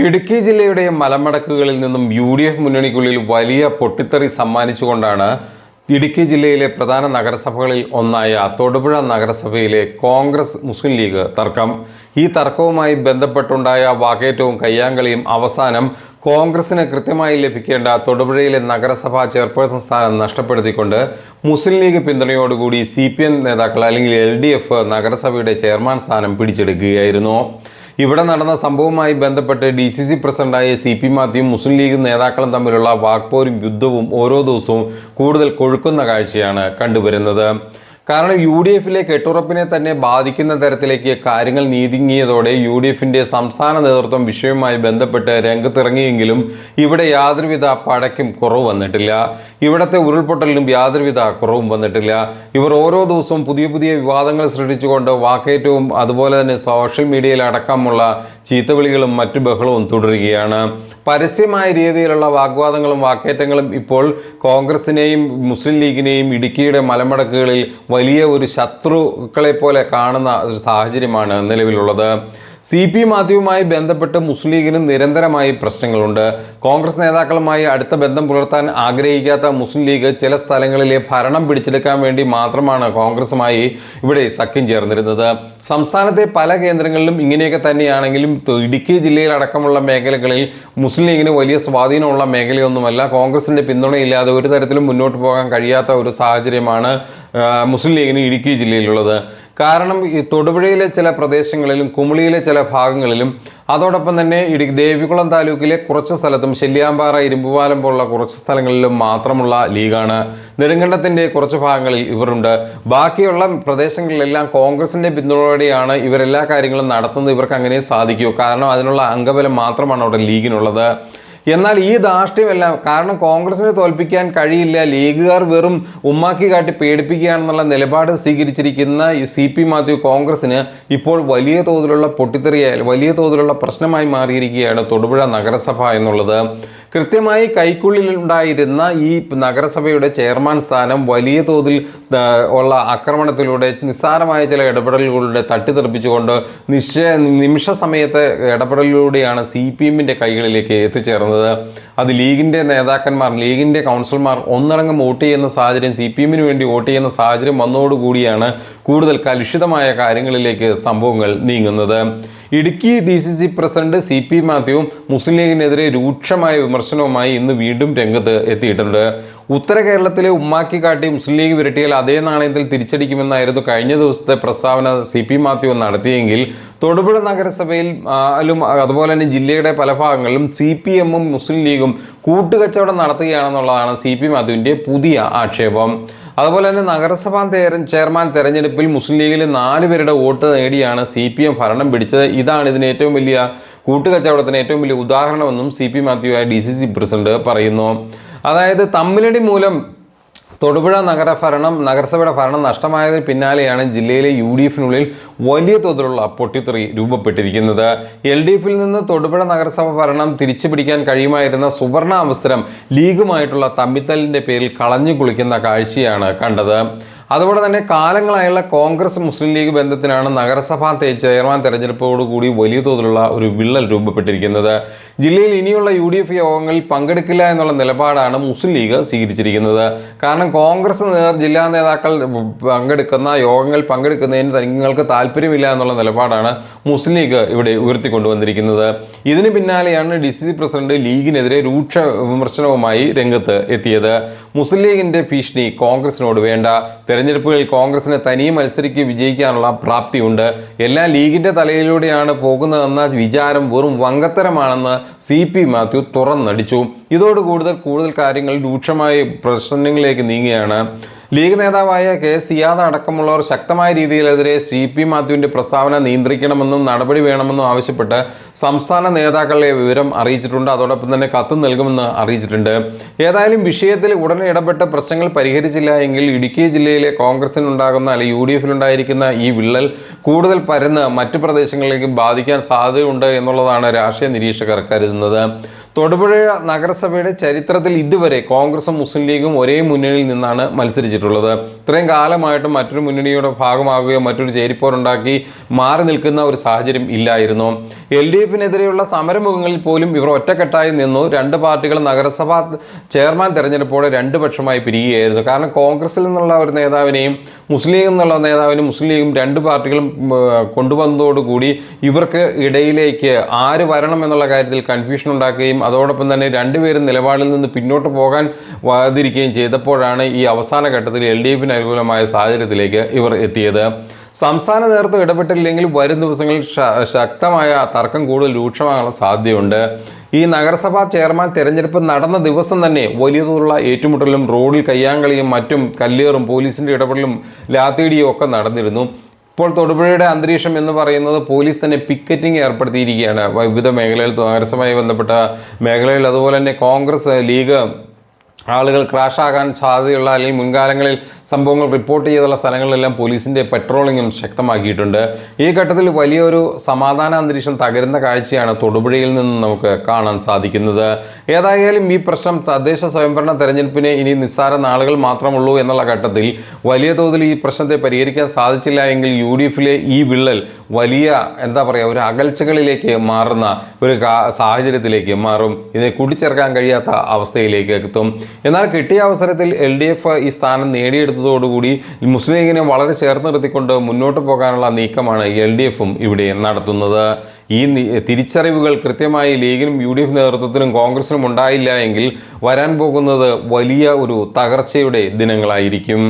ഇടുക്കി ജില്ലയുടെ മലമടക്കുകളിൽ നിന്നും U D F മുന്നണിക്കുള്ളിൽ വലിയ പൊട്ടിത്തെറി സമ്മാനിച്ചുകൊണ്ടാണ് ഇടുക്കി ജില്ലയിലെ പ്രധാന നഗരസഭകളിൽ ഒന്നായ തൊടുപുഴ നഗരസഭയിലെ കോൺഗ്രസ് മുസ്ലിം ലീഗ് തർക്കം. ഈ തർക്കവുമായി ബന്ധപ്പെട്ടുണ്ടായ വാക്കേറ്റവും കയ്യാങ്കളിയും അവസാനം കോൺഗ്രസിന് കൃത്യമായി ലഭിക്കേണ്ട തൊടുപുഴയിലെ നഗരസഭാ ചെയർപേഴ്സൺ സ്ഥാനം നഷ്ടപ്പെടുത്തിക്കൊണ്ട് മുസ്ലിം ലീഗ് പിന്തുണയോടുകൂടി സി പി എം നേതാക്കൾ അല്ലെങ്കിൽ എൽ ഡി എഫ് നഗരസഭയുടെ ചെയർമാൻ സ്ഥാനം പിടിച്ചെടുക്കുകയായിരുന്നു. ഇവിടെ നടന്ന സംഭവവുമായി ബന്ധപ്പെട്ട് ഡി സി സി പ്രസിഡന്റായ സി പി മാത്യുവും മുസ്ലിം ലീഗ് നേതാക്കളും തമ്മിലുള്ള വാക്പോരും യുദ്ധവും ഓരോ ദിവസവും കൂടുതൽ കൊഴുക്കുന്ന കാഴ്ചയാണ് കണ്ടുവരുന്നത്. കാരണം യു ഡി എഫിലെ കെട്ടുറപ്പിനെ തന്നെ ബാധിക്കുന്ന തരത്തിലേക്ക് കാര്യങ്ങൾ നീതിങ്ങിയതോടെ യു ഡി എഫിന്റെ സംസ്ഥാന നേതൃത്വം വിഷയവുമായി ബന്ധപ്പെട്ട് രംഗത്തിറങ്ങിയെങ്കിലും ഇവിടെ യാതൊരുവിധ പടയ്ക്കും കുറവ് വന്നിട്ടില്ല. ഇവിടത്തെ ഉരുൾപൊട്ടലിനും യാതൊരുവിധ കുറവും വന്നിട്ടില്ല. ഇവർ ഓരോ ദിവസവും പുതിയ പുതിയ വിവാദങ്ങൾ സൃഷ്ടിച്ചുകൊണ്ട് വാക്കേറ്റവും അതുപോലെ തന്നെ സോഷ്യൽ മീഡിയയിൽ അടക്കമുള്ള ചീത്തവിളികളും മറ്റു ബഹളവും തുടരുകയാണ്. പരസ്യമായ രീതിയിലുള്ള വാഗ്വാദങ്ങളും വാക്കേറ്റങ്ങളും ഇപ്പോൾ കോൺഗ്രസിനെയും മുസ്ലിം ലീഗിനെയും ഇടുക്കിയുടെ മലമടക്കുകളിൽ വലിയ ഒരു ശത്രുക്കളെ പോലെ കാണുന്ന ഒരു സാഹചര്യമാണ് നിലവിലുള്ളത്. സി പി മാത്യുവുമായി ബന്ധപ്പെട്ട് മുസ്ലിം ലീഗിന് നിരന്തരമായി പ്രശ്നങ്ങളുണ്ട്. കോൺഗ്രസ് നേതാക്കളുമായി അടുത്ത ബന്ധം പുലർത്താൻ ആഗ്രഹിക്കാത്ത മുസ്ലിം ലീഗ് ചില സ്ഥലങ്ങളിലെ ഭരണം പിടിച്ചെടുക്കാൻ വേണ്ടി മാത്രമാണ് കോൺഗ്രസുമായി ഇവിടെ സഖ്യം ചേർന്നിരുന്നത്. സംസ്ഥാനത്തെ പല കേന്ദ്രങ്ങളിലും ഇങ്ങനെയൊക്കെ തന്നെയാണെങ്കിലും ഇടുക്കി ജില്ലയിലടക്കമുള്ള മേഖലകളിൽ മുസ്ലിം ലീഗിന് വലിയ സ്വാധീനമുള്ള മേഖലയൊന്നുമല്ല. കോൺഗ്രസിന്റെ പിന്തുണയില്ലാതെ ഒരു തരത്തിലും മുന്നോട്ട് പോകാൻ കഴിയാത്ത ഒരു സാഹചര്യമാണ് മുസ്ലിം ലീഗിന് ഇടുക്കി ജില്ലയിലുള്ളത്. കാരണം ഈ തൊടുപുഴയിലെ ചില പ്രദേശങ്ങളിലും കുമളിയിലെ ചില ഭാഗങ്ങളിലും. അതോടൊപ്പം തന്നെ ഇടി ദേവികുളം താലൂക്കിലെ കുറച്ച് സ്ഥലത്തും ശല്യാമ്പാറ ഇരുമ്പുപാലം പോലുള്ള കുറച്ച് സ്ഥലങ്ങളിലും മാത്രമുള്ള ലീഗാണ്. നെടുങ്കണ്ടത്തിന്റെ കുറച്ച് ഭാഗങ്ങളിൽ ഇവരുണ്ട്. ബാക്കിയുള്ള പ്രദേശങ്ങളിലെല്ലാം കോൺഗ്രസിന്റെ പിന്തുണയോടെയാണ് ഇവരെല്ലാ കാര്യങ്ങളും നടത്തുന്നത്. ഇവർക്ക് അങ്ങനെ സാധിക്കൂ. കാരണം അതിനുള്ള അംഗബലം മാത്രമാണ് അവിടെ ലീഗിനുള്ളത്. എന്നാൽ ഈ ധാർഷ്ട്യമെല്ലാം കാരണം കോൺഗ്രസിനെ തോൽപ്പിക്കാൻ കഴിയില്ല. ലീഗുകാർ വെറും ഉമ്മാക്കി കാട്ടി പേടിപ്പിക്കുകയാണെന്നുള്ള നിലപാട് സ്വീകരിച്ചിരിക്കുന്ന സി പി മാത്യു കോൺഗ്രസിന് ഇപ്പോൾ വലിയ തോതിലുള്ള പൊട്ടിത്തെറിയായ വലിയ തോതിലുള്ള പ്രശ്നമായി മാറിയിരിക്കുകയാണ് തൊടുപുഴ നഗരസഭ എന്നുള്ളത്. കൃത്യമായി കൈക്കുള്ളിൽ ഉണ്ടായിരുന്ന ഈ നഗരസഭയുടെ ചെയർമാൻ സ്ഥാനം വലിയ തോതിൽ ഉള്ള ആക്രമണത്തിലൂടെ നിസ്സാരമായ ചില ഇടപെടലുകളുടെ തട്ടിത്തെറിപ്പിച്ചുകൊണ്ട് നിശ്ച നിമിഷ സമയത്തെ ഇടപെടലിലൂടെയാണ് സി പി എമ്മിന്റെ കൈകളിലേക്ക് എത്തിച്ചേർന്നത്. അത് ലീഗിന്റെ നേതാക്കന്മാർ ലീഗിന്റെ കൗൺസിലർമാർ ഒന്നടങ്കം വോട്ട് ചെയ്യുന്ന സാഹചര്യം സി പി എമ്മിന് വേണ്ടി വോട്ട് ചെയ്യുന്ന സാഹചര്യം വന്നതോടുകൂടിയാണ് കൂടുതൽ കലുഷിതമായ കാര്യങ്ങളിലേക്ക് സംഭവങ്ങൾ നീങ്ങുന്നത്. Idukki D C C president C P മാത്യുവും Muslim ലീഗിനെതിരെ രൂക്ഷമായ വിമർശനവുമായി ഇന്ന് വീണ്ടും രംഗത്ത് എത്തിയിട്ടുണ്ട്. ഉത്തര കേരളത്തിലെ ഉമ്മാക്കി കാട്ടി മുസ്ലിം ലീഗ് വിരട്ടിയാൽ അതേ നാണയത്തിൽ തിരിച്ചടിക്കുമെന്നായിരുന്നു കഴിഞ്ഞ ദിവസത്തെ പ്രസ്താവന സി പി മാത്യു നടത്തിയെങ്കിൽ തൊടുപുഴ നഗരസഭയിൽ അതുപോലെ തന്നെ ജില്ലയുടെ പല ഭാഗങ്ങളിലും സി പി എമ്മും മുസ്ലിം ലീഗും കൂട്ടുകച്ചവടം നടത്തുകയാണെന്നുള്ളതാണ് സി പി മാത്യുവിന്റെ പുതിയ ആക്ഷേപം. അതുപോലെ തന്നെ നഗരസഭാ ചെയർമാൻ തെരഞ്ഞെടുപ്പിൽ മുസ്ലിം ലീഗിൽ നാല് പേരുടെ വോട്ട് നേടിയാണ് സി പി എം ഭരണം പിടിച്ചത്. ഇതാണ് ഇതിന് ഏറ്റവും വലിയ കൂട്ടുകച്ചവടത്തിന് ഏറ്റവും വലിയ ഉദാഹരണമെന്നും C P Mathew D C C president പറയുന്നു. അതായത് തമ്മിലടി മൂലം തൊടുപുഴ നഗരഭരണം നഗരസഭയുടെ ഭരണം നഷ്ടമായതിന് പിന്നാലെയാണ് ജില്ലയിലെ യു ഡി എഫിനുള്ളിൽ വലിയ തോതിലുള്ള പൊട്ടിത്തെറി രൂപപ്പെട്ടിരിക്കുന്നത്. എൽ ഡി എഫിൽ നിന്ന് തൊടുപുഴ നഗരസഭ ഭരണം തിരിച്ചു പിടിക്കാൻ കഴിയുമായിരുന്ന സുവർണ അവസരം ലീഗുമായിട്ടുള്ള തമ്മിത്തലിന്റെ പേരിൽ കളഞ്ഞു കുളിക്കുന്ന കാഴ്ചയാണ് കണ്ടത്. അതുപോലെ തന്നെ കാലങ്ങളായുള്ള കോൺഗ്രസ് മുസ്ലിം ലീഗ് ബന്ധത്തിനാണ് നഗരസഭാ ചെയർമാൻ തെരഞ്ഞെടുപ്പോടുകൂടി വലിയ തോതിലുള്ള ഒരു വിള്ളൽ രൂപപ്പെട്ടിരിക്കുന്നത്. ജില്ലയിൽ ഇനിയുള്ള യു ഡി എഫ് യോഗങ്ങളിൽ പങ്കെടുക്കില്ല എന്നുള്ള നിലപാടാണ് മുസ്ലിം ലീഗ് സ്വീകരിച്ചിരിക്കുന്നത്. കാരണം കോൺഗ്രസ് നേർ ജില്ലാ നേതാക്കൾ പങ്കെടുക്കുന്ന യോഗങ്ങൾ പങ്കെടുക്കുന്നതിന് തങ്ങൾക്ക് താല്പര്യമില്ല എന്നുള്ള നിലപാടാണ് മുസ്ലിം ലീഗ് ഇവിടെ ഉയർത്തിക്കൊണ്ടുവന്നിരിക്കുന്നത്. ഇതിന് പിന്നാലെയാണ് ഡി സി സി പ്രസിഡന്റ് ലീഗിനെതിരെ രൂക്ഷ വിമർശനവുമായി രംഗത്ത് എത്തിയത്. മുസ്ലിം ലീഗിന്റെ ഭീഷണി കോൺഗ്രസിനോട് വേണ്ട. തെരഞ്ഞെടുപ്പുകളിൽ കോൺഗ്രസിന് തനിയെ മത്സരിക്ക് വിജയിക്കാനുള്ള പ്രാപ്തിയുണ്ട്. എല്ലാ ലീഗിന്റെ തലയിലൂടെയാണ് പോകുന്നതെന്ന വിചാരം വെറും വങ്കത്തരമാണെന്ന് സി പി മാത്യു തുറന്നടിച്ചു. ഇതോട് കൂടുതൽ കൂടുതൽ കാര്യങ്ങൾ രൂക്ഷമായ പ്രശ്നങ്ങളിലേക്ക് നീങ്ങുകയാണ്. ലീഗ് നേതാവായ കെ സിയാദ് അടക്കമുള്ളവർ ശക്തമായ രീതിയിലെതിരെ സി പി മാത്യുവിന്റെ പ്രസ്താവന നിയന്ത്രിക്കണമെന്നും നടപടി വേണമെന്നും ആവശ്യപ്പെട്ട് സംസ്ഥാന നേതാക്കളെ വിവരം അറിയിച്ചിട്ടുണ്ട്. അതോടൊപ്പം തന്നെ കത്തും നൽകുമെന്ന് അറിയിച്ചിട്ടുണ്ട്. ഏതായാലും വിഷയത്തിൽ ഉടനെ ഇടപെട്ട് പ്രശ്നങ്ങൾ പരിഹരിച്ചില്ല എങ്കിൽ ഇടുക്കി ജില്ലയിലെ കോൺഗ്രസിനുണ്ടാകുന്ന അല്ലെങ്കിൽ യു ഡി എഫിലുണ്ടായിരിക്കുന്ന ഈ വിള്ളൽ കൂടുതൽ പരന്ന് മറ്റു പ്രദേശങ്ങളിലേക്ക് ബാധിക്കാൻ സാധ്യതയുണ്ട് എന്നുള്ളതാണ് രാഷ്ട്രീയ നിരീക്ഷകർ കരുതുന്നത്. തൊടുപുഴ നഗരസഭയുടെ ചരിത്രത്തിൽ ഇതുവരെ കോൺഗ്രസും മുസ്ലിം ലീഗും ഒരേ മുന്നണിയിൽ നിന്നാണ് മത്സരിച്ചിട്ടുള്ളത്. ഇത്രയും കാലമായിട്ടും മറ്റൊരു മുന്നണിയുടെ ഭാഗമാകുകയോ മറ്റൊരു ചേരിപ്പോരുണ്ടാക്കി മാറി നിൽക്കുന്ന ഒരു സാഹചര്യം ഇല്ലായിരുന്നു. എൽ ഡി എഫിനെതിരെയുള്ള സമരമുഖങ്ങളിൽ പോലും ഇവർ ഒറ്റക്കെട്ടായി നിന്നു. രണ്ട് പാർട്ടികൾ നഗരസഭാ ചെയർമാൻ തെരഞ്ഞെടുപ്പോടെ രണ്ട് പക്ഷമായി പിരിയുകയായിരുന്നു. കാരണം കോൺഗ്രസിൽ നിന്നുള്ള ഒരു നേതാവിനെയും മുസ്ലിം ലീഗിൽ നിന്നുള്ള നേതാവിനും മുസ്ലിം ലീഗും രണ്ട് പാർട്ടികളും കൊണ്ടുവന്നതോടുകൂടി ഇവർക്ക് ഇടയിലേക്ക് ആര് വരണം എന്നുള്ള കാര്യത്തിൽ കൺഫ്യൂഷൻ ഉണ്ടാക്കുകയും അതോടൊപ്പം തന്നെ രണ്ടുപേരും നിലപാടിൽ നിന്ന് പിന്നോട്ട് പോകാൻ വാതിരിക്കുകയും ചെയ്തപ്പോഴാണ് ഈ അവസാന ഘട്ടത്തിൽ എൽ ഡി എഫിന് അനുകൂലമായ സാഹചര്യത്തിലേക്ക് ഇവർ എത്തിയത്. സംസ്ഥാന നേതൃത്വം ഇടപെട്ടില്ലെങ്കിൽ വരും ദിവസങ്ങളിൽ ശക്തമായ തർക്കം കൂടുതൽ രൂക്ഷമാകാനുള്ള സാധ്യതയുണ്ട്. ഈ നഗരസഭാ ചെയർമാൻ തെരഞ്ഞെടുപ്പ് നടന്ന ദിവസം തന്നെ വലിയ തോതിലുള്ള ഏറ്റുമുട്ടലും റോഡിൽ കയ്യാങ്കളിയും മറ്റും കല്ലേറും പോലീസിന്റെ ഇടപെടലും ലാത്തിടിയും ഒക്കെ നടന്നിരുന്നു. ഇപ്പോൾ തൊടുപുഴയുടെ അന്തരീക്ഷം എന്ന് പറയുന്നത് പോലീസ് തന്നെ പിക്കറ്റിംഗ് ഏർപ്പെടുത്തിയിരിക്കുകയാണ്. വിവിധ മേഖലയിൽ നഗരസഭയുമായി ബന്ധപ്പെട്ട മേഖലയിൽ അതുപോലെ തന്നെ കോൺഗ്രസ് ലീഗ് ആളുകൾ ക്രാഷ് ആകാൻ സാധ്യതയുള്ള അല്ലെങ്കിൽ മുൻകാലങ്ങളിൽ സംഭവങ്ങൾ റിപ്പോർട്ട് ചെയ്തുള്ള സ്ഥലങ്ങളിലെല്ലാം പോലീസിന്റെ പെട്രോളിങ്ങും ശക്തമാക്കിയിട്ടുണ്ട്. ഈ ഘട്ടത്തിൽ വലിയൊരു സമാധാന അന്തരീക്ഷം തകരുന്ന കാഴ്ചയാണ് തൊടുപുഴയിൽ നിന്ന് നമുക്ക് കാണാൻ സാധിക്കുന്നത്. ഏതായാലും ഈ പ്രശ്നം തദ്ദേശ സ്വയംഭരണ തെരഞ്ഞെടുപ്പിന് ഇനി നിസ്സാര നാളുകൾ മാത്രമുള്ളൂ എന്നുള്ള ഘട്ടത്തിൽ വലിയ തോതിൽ ഈ പ്രശ്നത്തെ പരിഹരിക്കാൻ സാധിച്ചില്ല എങ്കിൽ യു ഡി എഫിലെ ഈ വിള്ളൽ വലിയ എന്താ പറയുക ഒരു അകൽച്ചകളിലേക്ക് മാറുന്ന ഒരു സാഹചര്യത്തിലേക്ക് മാറും. ഇതിനെ കൂട്ടിച്ചേർക്കാൻ കഴിയാത്ത അവസ്ഥയിലേക്ക് എത്തും. എന്നാൽ കിട്ടിയ അവസരത്തിൽ എൽ ഡി എഫ് ഈ സ്ഥാനം നേടിയെടുത്തതോടുകൂടി മുസ്ലിം ലീഗിനെ വളരെ ചേർത്ത് നിർത്തിക്കൊണ്ട് മുന്നോട്ട് പോകാനുള്ള നീക്കമാണ് എൽ ഡി എഫും ഇവിടെ നടത്തുന്നത്. ഈ തിരിച്ചറിവുകൾ കൃത്യമായി ലീഗിനും യു ഡി എഫ് നേതൃത്വത്തിനും കോൺഗ്രസിനും ഉണ്ടായില്ല എങ്കിൽ വരാൻ പോകുന്നത് വലിയ ഒരു തകർച്ചയുടെ ദിനങ്ങളായിരിക്കും.